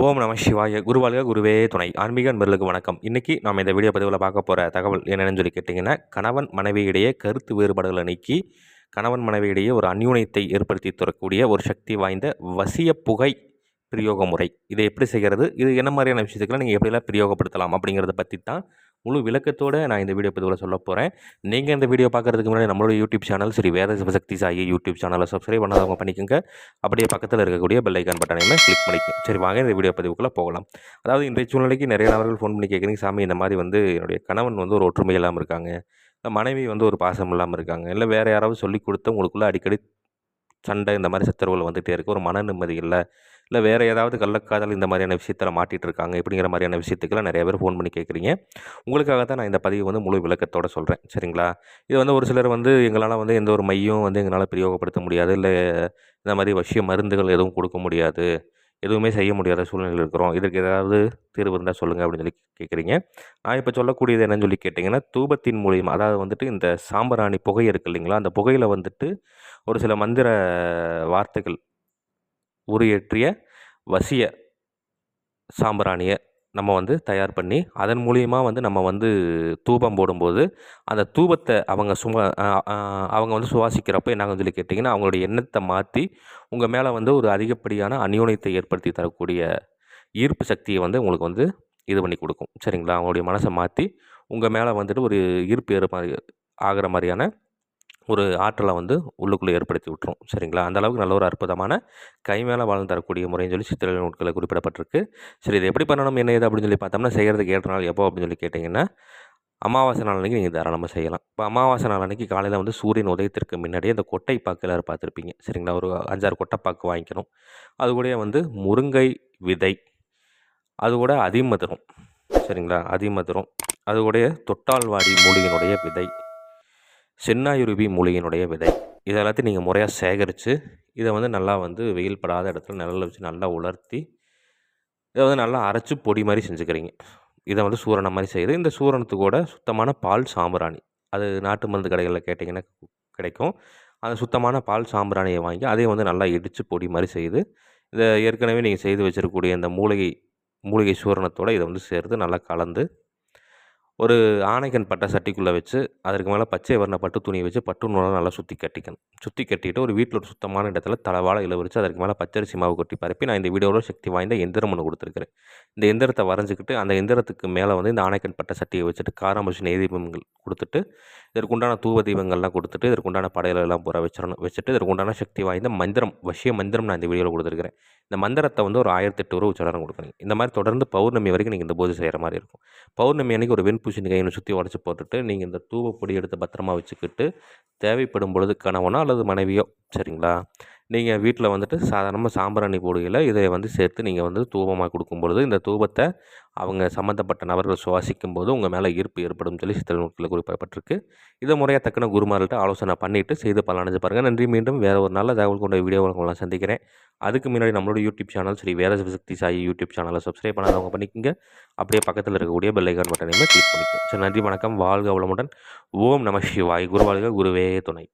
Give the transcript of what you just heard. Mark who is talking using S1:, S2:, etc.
S1: ஓம் நம சிவாய குருவாழ்க குருவே துணை. ஆன்மீக அன்பர்களுக்கு வணக்கம். இன்றைக்கி நாம் இந்த வீடியோ பதிவில் பார்க்க போகிற தகவல் என்னென்னு சொல்லி கேட்டிங்கன்னா கணவன் மனைவியிடையே கருத்து வேறுபாடுகளை நீக்கி கணவன் மனைவியிடையே ஒரு அந்யூனத்தை ஏற்படுத்தி தரக்கூடிய ஒரு சக்தி வாய்ந்த வசிய புகை பிரயோக முறை இதை எப்படி செய்கிறது? இது என்ன மாதிரியான விஷயத்துக்கெல்லாம் நீங்கள் எப்படிலாம் பிரயோகப்படுத்தலாம் அப்படிங்கிறத பற்றி தான் முழு விளக்கத்தோடு நான் இந்த வீடியோ பதிவில் சொல்ல போகிறேன் நீங்கள் இந்த வீடியோ பார்க்குறதுக்கு முன்னாடி நம்மளோட YouTube channel Sri Veda Sivasakthi Sai YouTube சேனலை சப்ஸ்கிரைப் பண்ணாதவங்க பண்ணிக்கோங்க. அப்படியே பக்கத்தில் இருக்கக்கூடிய பெல் ஐக்கான் பட்டனையுமே கிளிக் பண்ணிக்கும் சரி வாங்க இந்த வீடியோ பதிவுக்குள்ளே போகலாம். அதாவது இன்றைய சூழ்நிலைக்கு நிறைய நபர்கள் ஃபோன் பண்ணி கேட்குறீங்க சாமி இந்த மாதிரி வந்து என்னுடைய கணவன் வந்து ஒரு ஒற்றுமை இல்லாமல் இருக்காங்க. மனைவி வந்து ஒரு பாசம் இல்லாமல் இருக்காங்க. இல்லை வேறு யாராவது சொல்லி கொடுத்து உங்களுக்குள்ளே அடிக்கடி சண்டை இந்த மாதிரி சச்சரவுகள் வந்துகிட்டே இருக்குது ஒரு மன நிம்மதி இல்லை. இல்லை வேறு ஏதாவது கள்ளக்காதல் இந்த மாதிரியான விஷயத்தில் மாட்டிகிட்டு இருக்காங்க இப்படிங்கிற மாதிரியான விஷயத்துக்கெல்லாம் நிறைய பேர் ஃபோன் பண்ணி கேட்குறீங்க. உங்களுக்காக தான் நான் இந்த பதிவு வந்து முழு விளக்கத்தோடு சொல்கிறேன் சரிங்களா? இது வந்து ஒரு சிலர் வந்து எங்களால் வந்து எந்த ஒரு மையம் வந்து எங்களால் பிரயோகப்படுத்த முடியாது. இல்லை இந்த மாதிரி விஷய மருந்துகள் எதுவும் கொடுக்க முடியாது. எதுவுமே செய்ய முடியாத சூழ்நிலையில் இருக்கிறோம். இதற்கு ஏதாவது தீர்வு இருந்தால் சொல்லுங்கள் அப்படின்னு சொல்லி கேட்குறீங்க. நான் இப்போ சொல்லக்கூடியது என்னன்னு சொல்லி கேட்டிங்கன்னா தூபத்தின் மூலியம் அதாவது வந்துட்டு இந்த சாம்பராணி புகை இருக்குது இல்லைங்களா? அந்த புகையில் வந்துட்டு ஒரு சில மந்திர வார்த்தைகள் உரியேற்றிய வசிய சாம்பராணியை நம்ம வந்து தயார் பண்ணி அதன் மூலியமாக வந்து நம்ம வந்து தூபம் போடும்போது அந்த தூபத்தை அவங்க சும அவங்க வந்து சுவாசிக்கிறப்ப என்ன சொல்லி கேட்டிங்கன்னா அவங்களுடைய எண்ணத்தை மாற்றி உங்கள் மேலே வந்து ஒரு அதிகப்படியான அந்யோன்யத்தை ஏற்படுத்தி தரக்கூடிய ஈர்ப்பு சக்தியை வந்து உங்களுக்கு வந்து இது பண்ணி கொடுக்கும். சரிங்களா? அவங்களுடைய மனசை மாற்றி உங்கள் மேலே வந்துட்டு ஒரு ஈர்ப்பு ஏற மாதிரி ஆகிற மாதிரியான ஒரு ஆற்றலை வந்து உள்ளுக்குள்ளே ஏற்படுத்தி விட்டுரும். சரிங்களா? அந்த அளவுக்கு நல்ல ஒரு அற்புதமான கை மேலே வாழ்ந்து தரக்கூடிய முறைன்னு சொல்லி சித்திரை நூட்களில் குறிப்பிடப்பட்டிருக்கு. சரி இது எப்படி பண்ணணும்? என்ன ஏது அப்படின்னு சொல்லி பார்த்தோம்னா செய்கிறதுக்கு ஏற்ற நாள் எப்போ அப்படின்னு சொல்லி கேட்டிங்கன்னா அமாவாசை நாள் அன்றைக்கி நீங்கள் தாராளமாக செய்யலாம். இப்போ அமாவாசை நாள் அன்றைக்கி காலையில் வந்து சூரியன் உதயத்திற்கு முன்னாடியே அந்த கொட்டை பாக்கு எல்லோரும் பார்த்துருப்பீங்க. சரிங்களா? ஒரு அஞ்சாறு கொட்டைப்பாக்கு வாங்கிக்கணும். அது கூட வந்து முருங்கை விதை அது கூட அதிமதுரம். சரிங்களா? அதிமதுரம். அது கூட தொட்டால்வாடி மூலிகையினுடைய விதை. சென்னாயுருவி மூலிகையினுடைய விதை. இது எல்லாத்தையும் நீங்கள் முறையாக சேகரித்து இதை வந்து நல்லா வந்து வெயில் படாத இடத்துல நிழலில் வச்சு நல்லா உலர்த்தி இதை வந்து நல்லா அரைச்சி பொடி மாதிரி செஞ்சுக்கிறீங்க. இதை வந்து சூரணம் மாதிரி செய்யுது இந்த சூரணத்து கூட சுத்தமான பால் சாம்பிராணி. அது நாட்டு மருந்து கடைகளில் கேட்டிங்கன்னா கிடைக்கும். அந்த சுத்தமான பால் சாம்பிராணியை வாங்கி அதையும் வந்து நல்லா இடித்து பொடி மாதிரி செய்யுது இதை ஏற்கனவே நீங்கள் செய்து வச்சுருக்கக்கூடிய இந்த மூலிகை மூலிகை சூரணத்தோடு இதை வந்து சேர்த்து நல்லா கலந்து ஒரு ஆணைக்கன் பட்டை சட்டிக்குள்ளே வச்சு அதற்கு மேலே பச்சை வர்ண பட்டு துணியை வச்சு பட்டு நூலாக நல்லா சுற்றி கட்டிக்கணும். சுற்றி கட்டிட்டு ஒரு வீட்டில் ஒரு சுத்தமான இடத்துல தலைவாழை இளவரிச்சு அதற்கு மேலே பச்சரிசி மாவு கொட்டி பரப்பி நான் இந்த வீடியோவில் சக்தி வாய்ந்த எந்திரம் ஒன்று கொடுத்துருக்குறேன். இந்த எந்திரத்தை வரைஞ்சிக்கிட்டு அந்த எந்திரத்துக்கு மேலே வந்து இந்த ஆணைக்கன் பட்டை சட்டியை வச்சுட்டு காராம்பூசி நெய்தீபங்கள் கொடுத்துட்டு இதற்குண்டான தூவ தீபங்கள்லாம் கொடுத்துட்டு இதற்குண்டான படையலெல்லாம் பூரா வச்சிடணும் வச்சுட்டு இதற்குண்டான சக்தி வாய்ந்த மந்திரம் வசிய மந்திரம் நான் இந்த வீடியோவில் கொடுத்துருக்கிறேன். இந்த மந்திரத்தை வந்து ஒரு ஆயிரத்தி எட்டு ரூபா உச்சாரம் கொடுக்கணும். இந்த மாதிரி தொடர்ந்து பௌர்ணமி வரைக்கும் நீங்கள் இந்த பூஜை செய்கிற மாதிரி இருக்கும். பௌர்ணமி அன்றைக்கி ஒரு வெண்பூசி கையை சுற்றி உடச்சி போட்டுட்டு நீங்கள் இந்த தூவ பொடி எடுத்து பத்திரமா வச்சுக்கிட்டு தேவைப்படும் பொழுது கணவனோ அல்லது மனைவியோ சரிங்களா? நீங்கள் வீட்டில் வந்துட்டு சாதாரணமாக சாம்பிராணி போடுகையில் இதை வந்து சேர்த்து நீங்கள் வந்து தூபமாக கொடுக்கும் பொழுது இந்த தூபத்தை அவங்க சம்மந்தப்பட்ட நபர்கள் சுவாசிக்கும் போது உங்கள் மேலே ஈர்ப்பு ஏற்படும் சொல்லி சித்தல் நூற்றில் குறிப்பிடப்பட்டிருக்கு. இதை முறையாக தக்கன குருமார்கள்ட்ட ஆலோசனை பண்ணிவிட்டு செய்து பலனடைஞ்சு பாருங்கள் நன்றி. மீண்டும் வேறு ஒரு நல்ல தகவல் கொண்ட வீடியோ உங்களை சந்திக்கிறேன். அதுக்கு முன்னாடி நம்மளோட YouTube channel Sri Veda Sakthi Sai YouTube சேனலை சப்ஸ்கிரைப் பண்ணாதவங்க பண்ணிக்கோங்க. அப்படியே பக்கத்தில் இருக்கக்கூடிய பெல்லைக்கான் பட்டனையுமே கிளிக் பண்ணிக்கோங்க. சரி நன்றி வணக்கம். வாழ்க வளமுடன். ஓம் நம சிவாய். குருவாழ்க குருவே துணை.